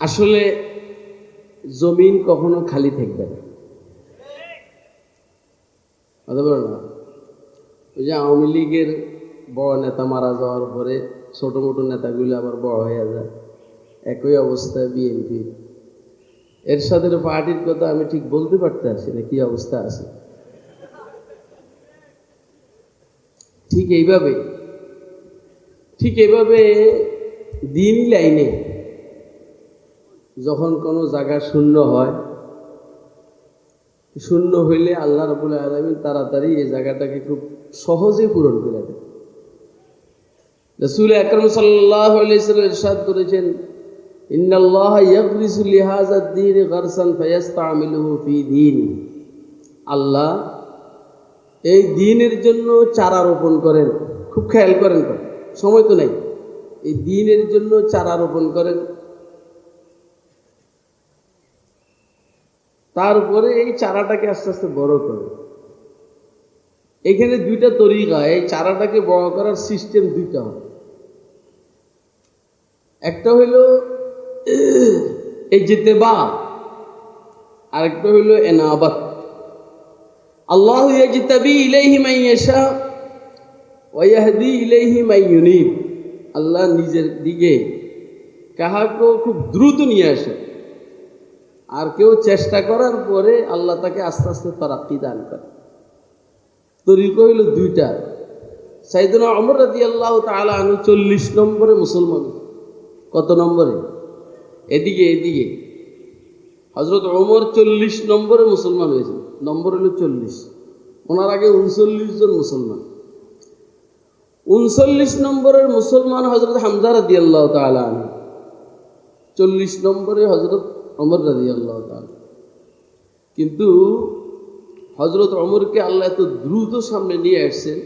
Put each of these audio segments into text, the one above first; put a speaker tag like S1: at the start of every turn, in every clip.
S1: আসলে জমিন কখনো খালি থাকবে না। ওই যে আওয়ামী লীগের বড় নেতা মারা যাওয়ার পরে ছোট মোটো নেতাগুলো আবার বড় হয়ে যায়। একই অবস্থায় বিএনপি এর সাথে পার্টির কথা আমি ঠিক বলতে পারতেছি না, কি অবস্থা আছে? ঠিক এইভাবে ঠিক এইভাবে দিন লাইনে যখন কোনো জায়গা শূন্য হয়, শূন্য হইলে আল্লাহ রবুল আলমী তাড়াতাড়ি এই জায়গাটাকে খুব সহজে পূরণ করে দেয় রসুল আকরম সাল্লাহ ইরশাদ করেছেন, ইন্নাল্লাহ ইয়াগরিসু লিহাযা দ্বীন গারসান ফায়াস্তামিলুহু ফি দীন আল্লাহ এই দিনের জন্য চারা রোপণ করেন। খুব খেয়াল করেন সময় তো নেই। এই দিনের জন্য চারা রোপণ করেন। তারপরে এই চারাটাকে আস্তে আস্তে বড় করে। এখানে দুইটা তরিকা, এই চারাটাকে বড় করার সিস্টেম দুইটা একটা হইল এই যেতে বা আরেকটা হইল এনাবাত। আল্লাহ ইয়াজতাবি ইলাইহি মান ইয়াশা ওয়া ইয়াহদি ইলাইহি মান ইউনিব। আল্লাহ নিজের দিকে কাহাকে খুব দ্রুত নিয়ে আসে। আর কেউ চেষ্টা করার পরে আল্লাহ তাকে আস্তে আস্তে তারাক্কি দান করে। তরিকা হইল দুইটা। সাইদুনা অমর রাদি আল্লাহ তালা আনু চল্লিশ নম্বরে মুসলমান। কত নম্বরে? এদিকে এদিকে। হজরত ওমর চল্লিশ নম্বরে মুসলমান হয়েছে নম্বর হলো চল্লিশ। ওনার আগে উনচল্লিশ জন মুসলমান। উনচল্লিশ নম্বরের মুসলমান হজরত হামজা রাদি আল্লাহ তালা আনু চল্লিশ নম্বরে হজরত অমর রাজি আল্লাহ কিন্তু হজরত অমরকে আল্লাহ এত দ্রুত সামনে নিয়ে আসছেন,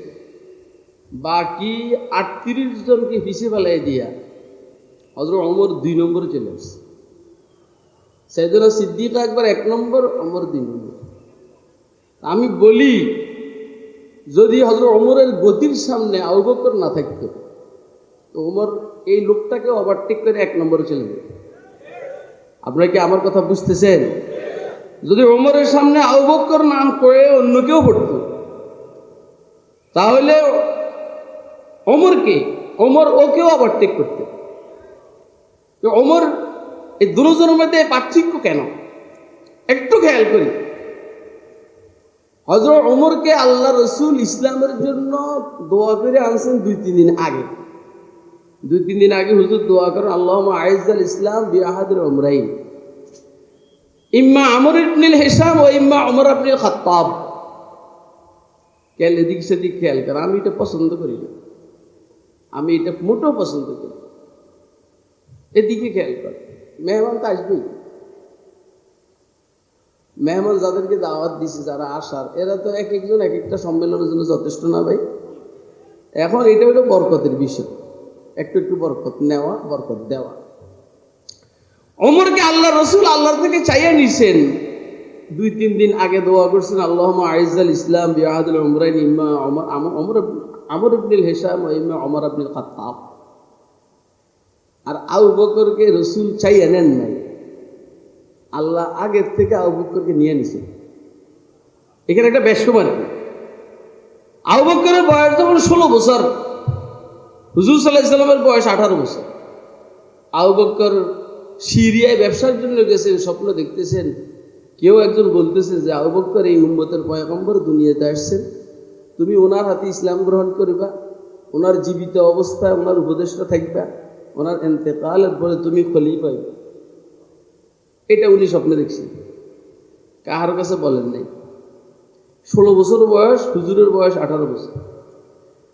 S1: বাকি আটত্রিশ জনকে পিছিয়ে ফেলাই দিয়া হজরত অমর দুই নম্বরে চলে আসছে। সাইদুল্লাহ সিদ্দিক একবার এক নম্বর অমর দুই নম্বর। আমি বলি, যদি হজরত অমরের গতির সামনে আউবকর না থাকতো, তো ওমর এই লোকটাকে ওভারটেক করে এক নম্বরে চলে যেত আপনারা কি আমার কথা বুঝতেছেন? যদি ওমরের সামনে আউবকর নাম করে অন্য কেউ পড়ত, তাহলে ওমরকে ওমর ওকেও আবার ওভারটেক করতে। তো ওমর এই দুজনের মধ্যে পার্থক্য কেন? একটু খেয়াল করি। হজরত ওমরকে আল্লাহ রসুল ইসলামের জন্য দোয়া করে আনছেন দুই তিন দিন আগে। দুই, তিন দিন আগে হুজুর দোয়া করেন আল্লাহ আইজাল ইসলাম বিআহাদের ওমরাইন ইম্মা আমর ইবনিল হেসাম ও ইম্মা অমর আবনিল খাত্তাব। খেয়াল এদিক সেদিক খেয়াল কর, আমি এটা পছন্দ করি না। আমি এটা মোটেও পছন্দ করি এদিকে খেয়াল কর, মেহমান তো আসবেই। মেহমান যাদেরকে দাওয়াত দিছে, যারা আসার, এরা তো এক একজন এক একটা সম্মেলনের জন্য যথেষ্ট না ভাই? এখন এটা হলো বরকতের বিষয়। একটু একটু বরকত নেওয়া, বরকত দেওয়া। অমরকে আল্লাহ রসুল আল্লাহর থেকে চাইয়া নিছেন। দুই, তিন দিন আগে দোয়া করছেন আল্লাহ আইজাল ইসলাম বিয়াহাদুল উমরাইন ইম্মা অমর অমর আমর ইবনুল হেসাম ইম্মা অমর আবনুল খাত্তাব। আর আউ বকরকে রসুল চাইয়া নেন নাই। আল্লাহ আগের থেকে আউ বকরকে নিয়ে নিছেন। এখানে একটা বেশকুমার আউ বকরের বয়স যখন ষোলো বছর হুজুর সাল্লাহ ইসলামের বয়স আঠারো বছর। আউ বকর সিরিয়ায় ব্যবসার জন্য গেছেন, স্বপ্ন দেখতেছেন। কেউ একজন বলতেছে যে আবক্কর এই উম্মতের পয়গম্বর দুনিয়াতে আসছেন। তুমি ওনার হাতে ইসলাম গ্রহণ করবা, ওনার জীবিত অবস্থায় ওনার উপদেশটা থাকবা, ওনার এতেকালের পরে তুমি খলি পাইবে এটা উনি স্বপ্নে দেখছেন। কাহার কাছে বলেন নাই। ষোলো বছর বয়স, হুজুরের বয়স আঠারো বছর।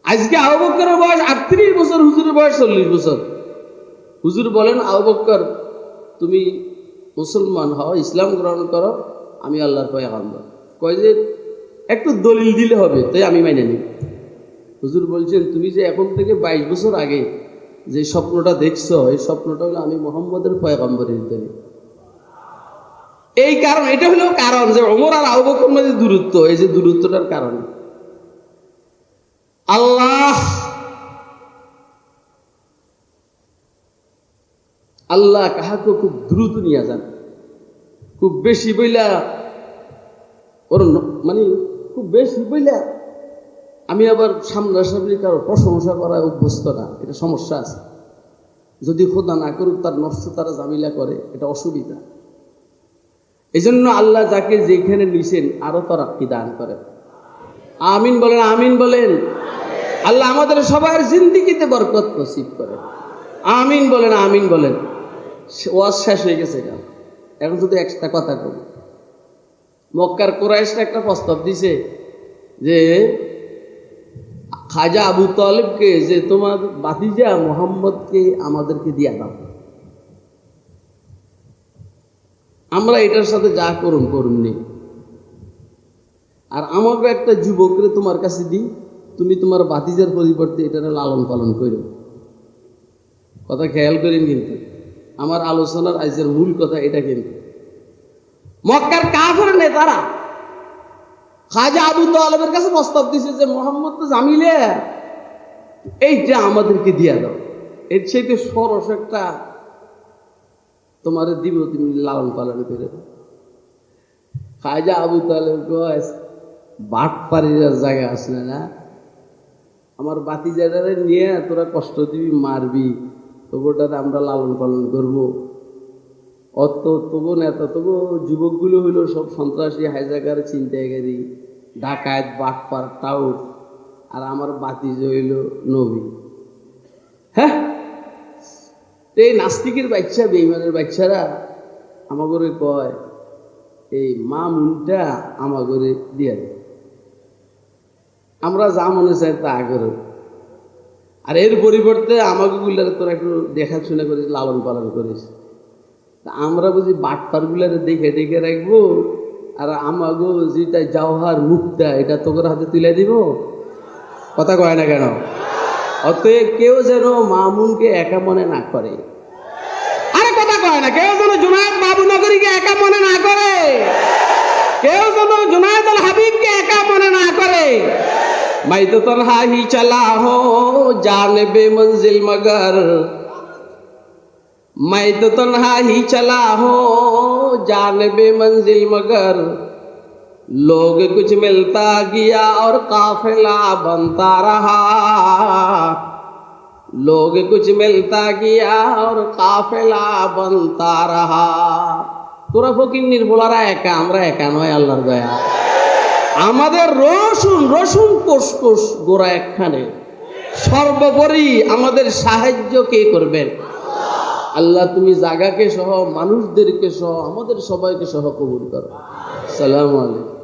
S1: আজকে আবক্করের বয়স আটত্রিশ বছর, হুজুরের বয়স চল্লিশ বছর। হুজুর বলেন আবক্কর তুমি মুসলমান হও, ইসলাম গ্রহণ করো, আমি আল্লাহর পয়ে আনব কয় যে, একটু দলিল দিলে হবে, তাই আমি মাইনে নিব হুজুর বলছেন, তুমি যে এখন থেকে বাইশ বছর আগে যে স্বপ্নটা দেখছ, এই স্বপ্নটা হলো আমি মোহাম্মদের পয়গম্বরের দিতে এই কারণ, এটা হলো কারণ যে অমর আর আবকর মধ্যে দূরত্ব, এই যে দূরত্বটার কারণ। আল্লাহ। আল্লাহ কাহাকে খুব দ্রুত নিয়ে যান। খুব বেশি বইলা ওর মানে খুব বেশি বইলা আমি আবার সামনাসামনি কারও প্রশংসা করায় অভ্যস্ত না, এটা সমস্যা আছে। যদি খোদা না করুক, তার নষ্ট, তারা জামিলা করে, এটা অসুবিধা। এই জন্য আল্লাহ যাকে যেখানে নিছেন, আরও তারা দান করেন। আমিন বলেন আমিন বলেন। আল্লাহ আমাদের সবার জিন্দিগিতে বরকত নসিব করে আমিন বলেন আমিন বলেন। ওয়াজ শেষ হয়ে গেছে কেন এখন শুধু একটা কথা কব। মক্কার কোরাইশটা একটা প্রস্তাব দিছে যে, খাজা আবু তালেবকে যে তোমার বাতিজা মোহাম্মদকে আমাদেরকে দিয়া দাও। আমরা এটার সাথে যা করুন করুন নি। আর আমাকে একটা যুবকরে তোমার কাছে দিই, তুমি তোমার বাতিজার পরিবর্তে এটারে লালন পালন করো কথা খেয়াল করেন কিন্তু, আমার আলোচনার আজকের মূল কথা এটা কিন্তু। মক্কার কাফের নেতারা খাজা আবু তালেবের কাছে প্রস্তাব দিছে যে, মোহাম্মদ তো জামিলে এইটা আমাদেরকে দিয়া দাও। এর চাইতে সরস একটা তোমার দিব, তুমি লালন পালন করে খাজা আবু তালেব কয় বাট পারির জায়গা আসলে না? আমার বাতি জায়গারে নিয়ে তোরা কষ্ট দিবি, মারবি তবুটারে আমরা লালন পালন করব। অত তবু নেতা তবু যুবকগুলো হইল সব সন্ত্রাসী, হাইজাকার ছিনতাইকারী ডাকাত, বাটপার, টাউট, আর আমার বাতি যে হইল নবী। হ্যাঁ? এই নাস্তিকের বাচ্চা বেইমানের বাচ্চারা আমাগরে কয়, এই মা মুনটা আমাগরে দিয়া দেয় আমরা যা মনে চাই তা করে আর এর পরিবর্তে আমাকে গুলারে তোরা একটু দেখাশোনা করিস, লালন পালন করিস। আমরা বুঝি বাটপারগুলারে দেখে দেখে রাখব, আর আমাগো যেটা জওহার মুক্তা এটা তোর হাতে তুলে দিব? কথা কয় না কেন? অতএব কেউ যেন মামুনকে একা মনে না করে। আরে কথা কয় না, কেউ যেন জুনায়দ বাবু নগরীকে একা মনে না করে। কেউ যেন জুনায়দ হাবিবকে একা মনে না করে। मैं तो तन्हा ही चला हो जाने बेमंजिल मगर मैं तो तन्हा ही चला हो जाने बेमंजिल मगर लोग कुछ मिलता गया और काफिला बनता रहा लोग कुछ मिलता गया और काफिला बनता रहा তোরা ফকির নির্ভোলারা একা আমরা একা নয় আল্লাহর দয়া আমাদের রসুন রসুন কোষ গোড়া একখানে। সর্বোপরি আমাদের সাহায্য কে করবেন? আল্লাহ, তুমি জাগাকে সহ, মানুষদেরকে সহ, আমাদের সবাইকে সহ কবুল করো। সালাম আলাইকুম।